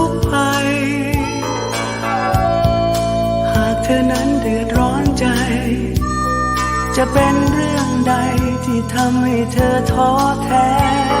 ก เดือดร้อนใจ จะเป็นเรื่องใดที่ทำให้เธอท้อแท้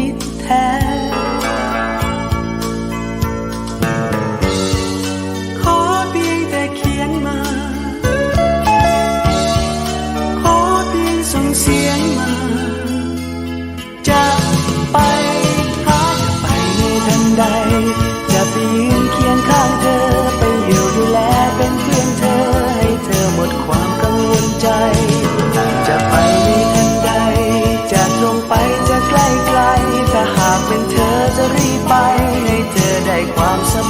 ิ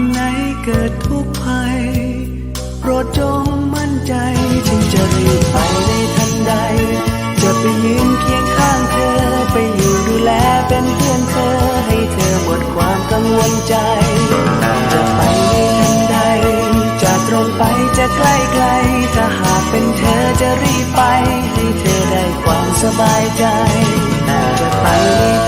วันไหนเกิดทุกข์ภัยโปรดจงมั่นใจจึงจะรีบไปในทันใด จะไปยืนเคียงข้างเธอ ไปอยู่ดูแลเป็นเพื่อนเธอ ให้เธอหมดความกังวลใจ จะไปในทันใด จะตรงไปจะใกล้ไกล ถ้าหากเป็นเธอจะรีบไป ให้เธอได้ความสบายใจ จะไปใน